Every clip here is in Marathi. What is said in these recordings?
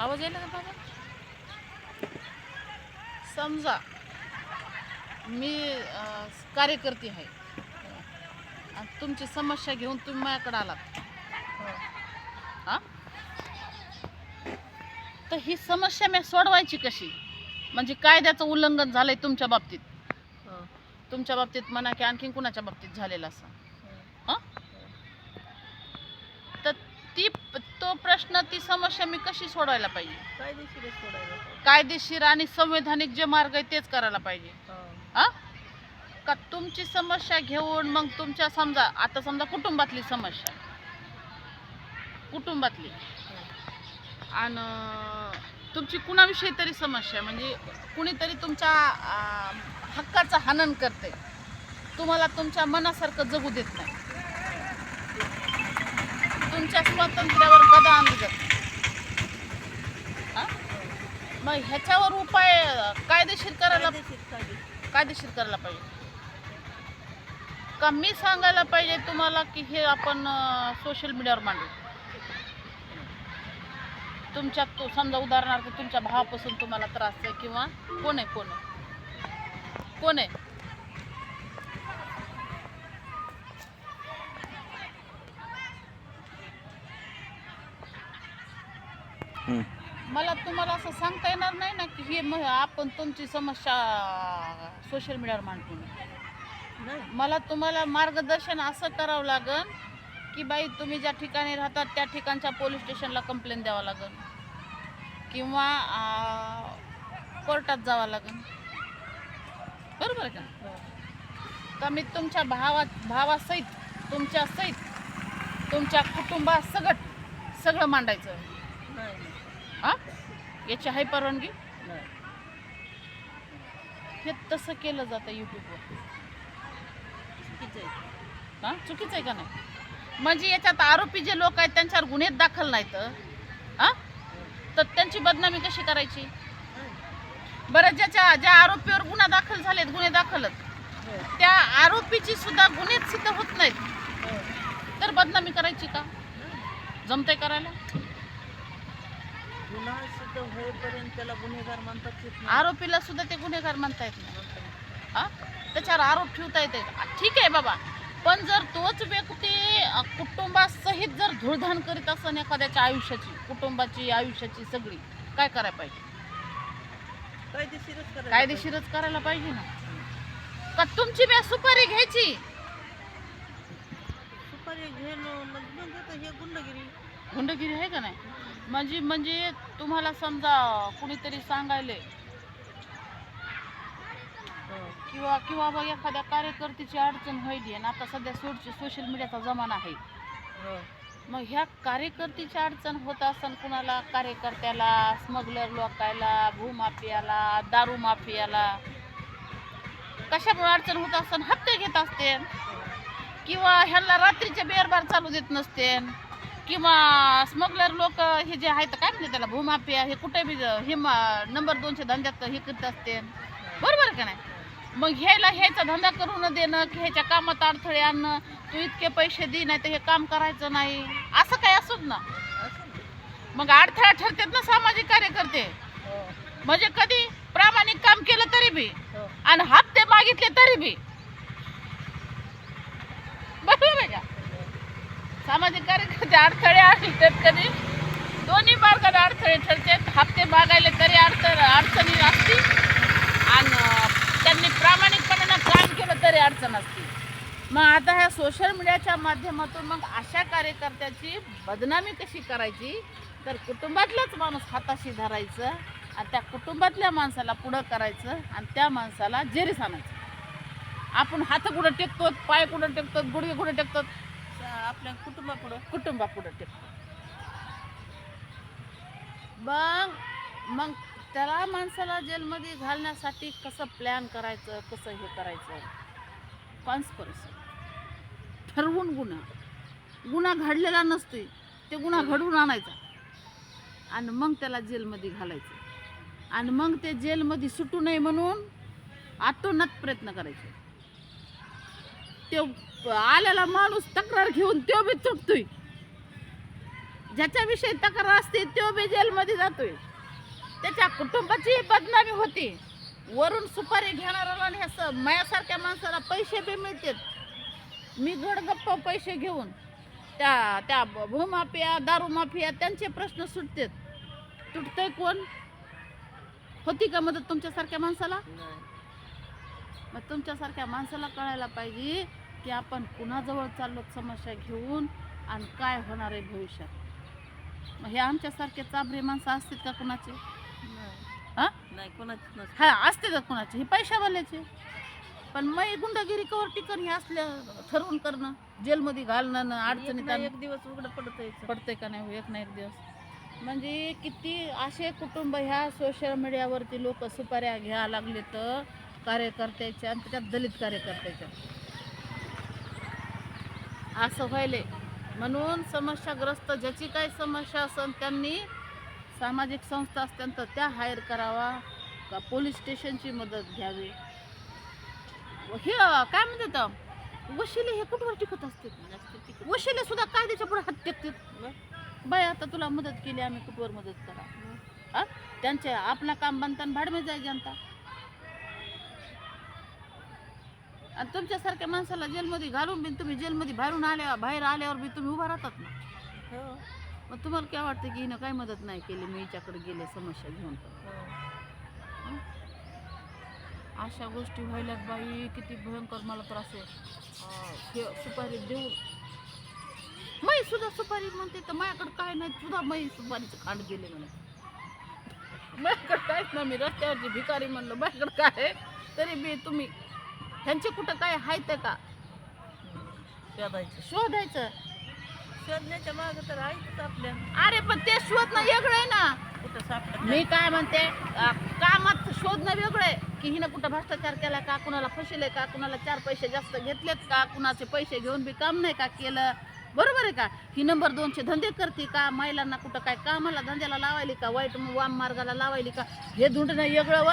आवाज यायला का बाबा. समजा मी कार्यकर्ती आहे. आणि तुमची समस्या घेऊन तुम्ही माझ्याकडे आलात. हा? तर ही समस्या मी सोडवायची कशी? म्हणजे कायद्याचं उल्लंघन झालंय तुमच्या बाबतीत. तुमच्या बाबतीत म्हणा की आणखीन कुणाच्या बाबतीत झालेलं असं? हा? तर ती तो प्रश्न ती समस्या मी कशी सोडवायला पाहिजे? सोडायला. कायदेशीर आणि संवैधानिक जे मार्ग आहे तेच करायला पाहिजे. हा. हा? का तुमची समस्या घेऊन मग तुमच्या समजा आता समजा कुटुंबातली समस्या कुटुंबातली. आणि तुमची कुणाविषयी तरी समस्या म्हणजे कुणीतरी तुमच्या अं, हक्काचं हनन करते तुम्हाला तुमच्या मनासारखं जगू देत नाही. तुमच्या स्वातंत्र्यावर गदा आणली. जाते? मग ह्याच्यावर उपाय कायदेशीर करायला. कायदेशीर करायला पाहिजे. का मी सांगायला पाहिजे तुम्हाला की हे आपण सोशल मीडियावर मांडू? तुमच्या तो समजा उदाहरणार्थ तुमच्या भावापासून तुम्हाला त्रास आहे किंवा कोण आहे कोण आहे? कोण आहे? मला तुम्हाला असं सांगता येणार नाही ना की हे मग आपण तुमची समस्या सोशल मीडियावर मांडतो नाही. मला तुम्हाला मार्गदर्शन असं करावं लागन की बाई तुम्ही ज्या ठिकाणी राहतात त्या ठिकाणच्या पोलीस स्टेशनला कंप्लेंट द्यावं लागन. किंवा कोर्टात जावं लागन. बरोबर आहे का. का मी तुमच्या भावा भावासहित तुमच्या सहित तुमच्या कुटुंबासगट सगळं मांडायचं? नाही. हा याची आहे परवानगी हे तसं केलं जातं यूट्यूबवर हा चुकीचं आहे का नाही म्हणजे याच्यात आरोपी जे लोक आहेत त्यांच्यावर गुन्हे दाखल नाहीत हा तर त्यांची बदनामी कशी करायची. बरं ज्याच्या ज्या आरोपीवर गुन्हा दाखल झालेत गुन्हे दाखलच हो. त्या आरोपीची सुद्धा गुन्हेच सिद्ध होत नाहीत. तर बदनामी करायची का नाही. जमतंय करायला गुन्हा सिद्ध होईपर्यंत त्याला गुन्हेगार म्हणतात येत नाही. आरोपीला सुद्धा ते गुन्हेगार म्हणता येत नाही. हा? त्याच्यावर आरोप ठेवता येते ठीक आहे बाबा. पण जर तोच व्यक्ती अ, कुटुंबासहित जर धुळधाण करीत असेल एखाद्याच्या आयुष्याची कुटुंबाची आयुष्याची सगळी काय करायला पाहिजे? कायदेशीरच करायला कायदेशीरच करायला पाहिजे ना? का तुमची बी सुपारी घ्यायची? पाहिजे. सुपारी घेणं हे गुंडगिरी. गुंडगिरी आहे का नाही? म्हणजे म्हणजे तुम्हाला समजा कुणीतरी सांगायले. किंवा किंवा बघ एखाद्या कार्यकर्त्याची अडचण व्हायली आणि आता सध्या सोड सोशल मीडियाचा जमाना आहे हो. मग ह्या कार्यकर्तीची अडचण होत असन कुणाला कार्यकर्त्याला स्मगलर लोकायला भूमाफियाला दारू माफियाला कशामुळे अडचण होत असन हप्ते घेत असते किंवा ह्यांना रात्रीचे बेरबार चालू देत नसते किंवा स्मगलर लोक हे जे आहेत काय म्हणते त्याला भूमाफिया हे कुठे बी हे नंबर दोनशे धंद्यात हे करत असते बरोबर का नाही मग ह्याला ह्याचा धंदा करू न देणं की ह्याच्या कामात अडथळे आणणं तू इतके पैसे दे नाही तर हे काम करायचं नाही असं काय असत ना असं ना. मग अडथळा ठरतात ना सामाजिक कार्यकर्ते हो. म्हणजे कधी प्रामाणिक काम केलं तरी बी हो. आणि हप्ते मागितले तरी बी बरोबर आहे का सामाजिक कार्यकर्ते अडथळे आणतात कधी? दोन्ही मार्गात अडथळे ठरतात. हप्ते मागायला तरी अडचण अडचणी असतील. आणि त्यांनी प्रामाणिकपणानं काम केलं तरी अडचण असते मग आता ह्या सोशल मीडियाच्या माध्यमातून मग अशा कार्यकर्त्याची बदनामी कशी करायची? तर कुटुंबातलाच माणूस हाताशी धरायचं आणि त्या कुटुंबातल्या माणसाला पुढं करायचं आणि त्या माणसाला जेरीस आणायचं. आपण हात कुठं टेकतो पाय कुठं टेकतो गुडघे कुठं टेकतो आपल्या कुटुंबापुढं. कुटुंबापुढं टेकतो मग मग त्याला माणसाला जेलमध्ये घालण्यासाठी कसं प्लॅन करायचं कसं हे करायचं? कॉन्स्परसी ठरवून गुन्हा. गुन्हा घडलेला नसते ते गुन्हा घडवून आणायचा. आणि मग त्याला जेलमध्ये घालायचं. आणि मग ते जेलमध्ये सुटू नये म्हणून आतोनात प्रयत्न करायचे. तो आलेला माणूस तक्रार घेऊन तो बी चुकतोय. ज्याच्याविषयी तक्रार असते तो बी जेलमध्ये जातोय. त्याच्या कुटुंबाची बदनामी होती. वरून सुपारी घेणाऱ्याला आणि ह्या स- माझ्यासारख्या माणसाला पैसे बी मिळतात. मी गडगप्प पैसे घेऊन त्या त्या भूमाफिया दारू माफिया त्यांचे प्रश्न सुटतात. तुटतंय कोण? होती का मदत तुमच्यासारख्या माणसाला? नाही. मग तुमच्यासारख्या माणसाला कळायला पाहिजे की आपण कुणाजवळ चाललो समस्या घेऊन आणि काय होणार आहे भविष्यात? मग हे आमच्यासारखे चाबरे माणसं असतील का कुणाचे? नाही. हा? हा असते का कुणाचे? हे पैशावाल्याचे पण मग गुंडगिरी कवर टिकन हे असल्या ठरवून करणं जेलमध्ये घालणं अडचणीत. एक दिवस उघडं पडत पडतंय का नाही हो, एक ना एक दिवस. म्हणजे किती असे कुटुंब ह्या सोशल मीडियावरती लोक सुपाऱ्या घ्या लागले तर कार्यकर्त्याच्या आणि त्याच्यात दलित कार्यकर्त्याच्या असं व्हायले. म्हणून समस्याग्रस्त ज्याची काही समस्या असेल त्यांनी सामाजिक संस्था असतात तर त्या हायर करावा का पोलीस स्टेशनची मदत घ्यावी? हे काय म्हणतात वशिले हे कुठवर टिकत असते वशिले सुद्धा कायद्याच्या पुढे हात टेकतात बाय आता तुला मदत केली आम्ही कुठवर मदत करा? त्यांचे आपला काम बनताना भाडमे जाय जनता. आणि तुमच्यासारख्या माणसाला जेलमध्ये घालून बी तुम्ही जेलमध्ये बाहेरून आल्या बाहेर आल्यावर बी तुम्ही उभा राहतात ना? हो. मग तुम्हाला काय वाटतं की हिनं काय मदत नाही केली मी हिच्याकडे गेले समस्या घेऊन? तर हो. अशा गोष्टी व्हायल्यात बाई किती भयंकर मला त्रास आहे हे सुपारी देऊन मै सुद्धा सुपारी म्हणते तर माझ्याकडे काय नाही सुद्धा मै सुपारीचं खांड गेले म्हणे. माझ्याकडे काहीच नाही मी रस्त्यावरची भिकारी म्हणलं माझ्याकडे काय? तरी बी तुम्ही ह्यांचे कुठं काय आहेत का? शोधायचं. शोधायचं. शोधण्याच्या मागं तर आपल्या. अरे पण ते शोधणं वेगळं आहे ना. कुठं सापडत मी काय म्हणते अ, कामात शोधणं वेगळं आहे. की हिनं कुठं भ्रष्टाचार केला का कुणाला फसले का कुणाला चार पैसे जास्त घेतलेत का कुणाचे पैसे घेऊन बी काम नाही का केलं? बरोबर आहे का? ही नंबर दोनशे धंदे करते का? महिलांना कुठं काय कामाला धंद्याला लावायली का? वाईट वाम मार्गाला लावायली का? हे धुंडणं वेगळं व.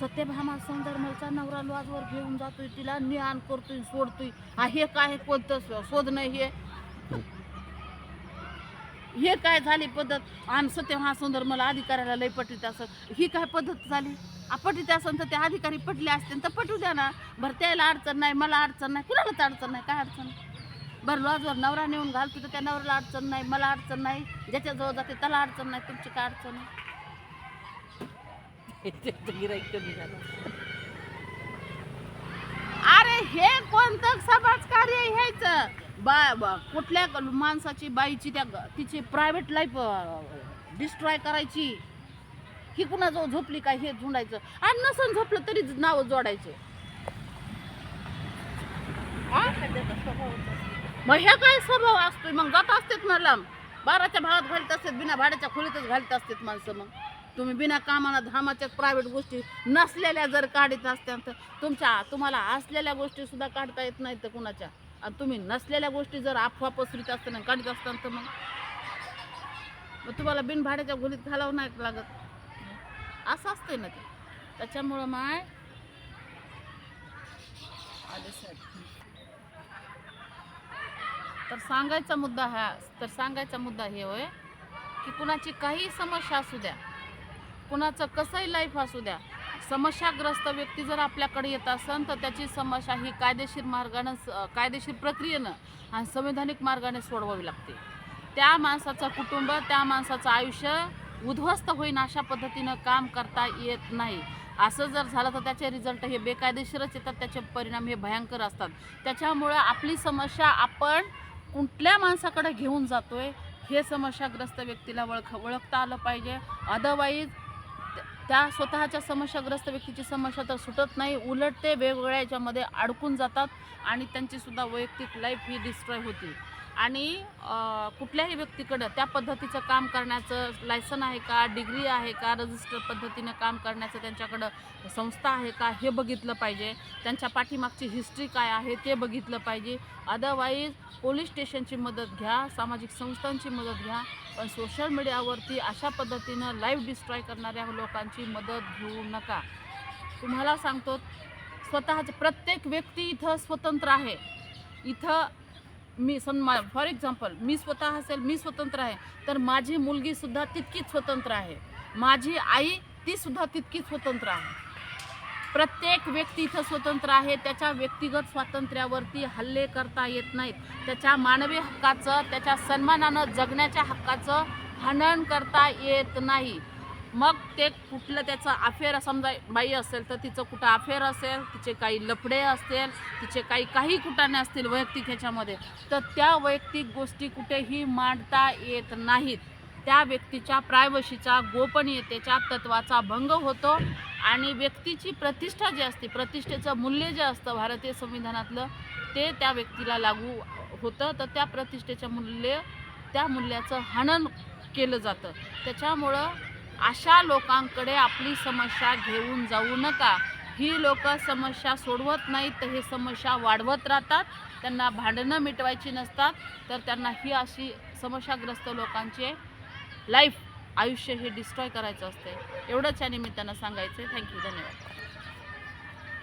सत्यभामा संदर्मलचा नवरा लॉजवर घेऊन जातोय तिला ज्ञान करतोय सोडतोय. हा हे काय कोणतं शोधणं हे? हे काय झाली पद्धत? आणि सत्यभामा हा अधिकाऱ्याला लय पटलीत असं ही काय पद्धत झाली? पटित असेल तर त्या अधिकारी पटले असतील तर पटू द्या ना. बरं त्याला अडचण नाही मला अडचण नाही. कुणालाच अडचण नाही? काय अडचण? बरं लॉजवर नवरा नेऊन घालतो तर त्या नवऱ्याला अडचण नाही मला अडचण नाही. ज्याच्याजवळ जाते त्याला अडचण नाही. तुमची काय अडचण आहे? गिराईक कमी झालं. अरे हे कोणतं समाज कार्य आहे ह्याचं? बा कुठल्या माणसाची बाईची त्या तिची प्रायव्हेट लाईफ डिस्ट्रॉय करायची? ही कुणाजवळ झोपली काय हे झुंडायचं. आणि नसन झोपलं तरी नाव जोडायचे. मग हे काय स्वभाव असतोय? मग जात असतात मला बाराच्या भागात घालत असतात बिना भाड्याच्या खोलीतच घालत असतात माणसं मग. तुम्ही बिना कामाला धामाच्या प्रायव्हेट गोष्टी नसलेल्या जर काढत असत्या तर तुमच्या तुम्हाला असलेल्या गोष्टीसुद्धा काढता येत नाहीत तर कुणाच्या? आणि तुम्ही नसलेल्या गोष्टी जर अफवा पसरीत असताना काढत असताना तर मग? मग तुम्हाला बिनभाड्याच्या घोलीत घालावं नाही लागत. असं असतंय ना ते. त्याच्यामुळं माय आले साहेब. तर सांगायचा मुद्दा हा तर सांगायचा मुद्दा हे होय की कुणाची काही समस्या असू द्या कुणाचं कसंही लाईफ असू द्या समस्याग्रस्त व्यक्ती जर आपल्याकडे येत असेल तर त्याची समस्या ही कायदेशीर मार्गानं कायदेशीर प्रक्रियेनं आणि संविधानिक मार्गाने सोडवावी लागते. त्या माणसाचं कुटुंब त्या माणसाचं आयुष्य उद्ध्वस्त होईन अशा पद्धतीनं काम करता येत नाही. असं जर झालं तर त्याचे रिझल्ट हे बेकायदेशीरच येतात त्याचे परिणाम हे भयंकर असतात. त्याच्यामुळं आपली समस्या आपण कुठल्या माणसाकडे घेऊन जातोय हे समस्याग्रस्त व्यक्तीला ओळख ओळखता आलं पाहिजे. अदरवाईज त्या स्वतःच्या समस्याग्रस्त व्यक्तीची समस्या तर सुटत नाही. उलट ते वेगवेगळ्या याच्यामध्ये अडकून जातात आणि त्यांचीसुद्धा वैयक्तिक लाईफ ही डिस्ट्रॉय होती. आणि कुठल्याही व्यक्तीकडं त्या पद्धतीचं काम करण्याचं लायसन आहे का डिग्री आहे का रजिस्टर पद्धतीनं काम करण्याचं त्यांच्याकडं संस्था आहे का हे बघितलं पाहिजे. त्यांच्या पाठीमागची हिस्ट्री काय आहे ते बघितलं पाहिजे. अदरवाईज पोलीस स्टेशनची मदत घ्या सामाजिक संस्थांची मदत घ्या पण सोशल मीडियावरती अशा पद्धतीनं लाईव्ह डिस्ट्रॉय करणाऱ्या लोकांची मदत घेऊ नका. तुम्हाला सांगतो स्वतःचे प्रत्येक व्यक्ती इथं स्वतंत्र आहे. इथं मी सम फॉर एक्झाम्पल मी स्वतः असेल मी स्वतंत्र आहे तर माझी मुलगीसुद्धा तितकीच स्वतंत्र आहे. माझी आई तीसुद्धा तितकीच स्वतंत्र आहे. प्रत्येक व्यक्ती इथं स्वतंत्र आहे त्याच्या व्यक्तिगत स्वातंत्र्यावरती हल्ले करता येत नाहीत. त्याच्या मानवी हक्काचं त्याच्या सन्मानानं जगण्याच्या हक्काचं हनन करता येत नाही. मग ते कुठलं त्याचं अफेअर समजा बाई असेल तर तिचं कुठं अफेअर असेल तिचे काही लफडे असतील तिचे काही काही कुटाने असतील वैयक्तिक ह्याच्यामध्ये तर त्या वैयक्तिक गोष्टी कुठेही मांडता येत नाहीत. त्या व्यक्तीच्या प्रायवशीचा गोपनीयतेच्या तत्वाचा भंग होतो आणि व्यक्तीची प्रतिष्ठा जी असते प्रतिष्ठेचं मूल्य जे असतं भारतीय संविधानातलं ते त्या व्यक्तीला लागू होतं. तर त्या प्रतिष्ठेचं मूल्य त्या मूल्याचं हनन केलं जातं. त्याच्यामुळं अशा लोकांकडे आपली समस्या घेऊन जाऊ नका. ही लोक समस्या सोडवत नाहीत तर हे समस्या वाढवत राहतात. त्यांना भांडणं मिटवायची नसतात तर त्यांना ही अशी समस्याग्रस्त लोकांचे लाईफ आयुष्य हे डिस्ट्रॉय करायचं असते एवढंच या निमित्तानं सांगायचं थँक्यू धन्यवाद.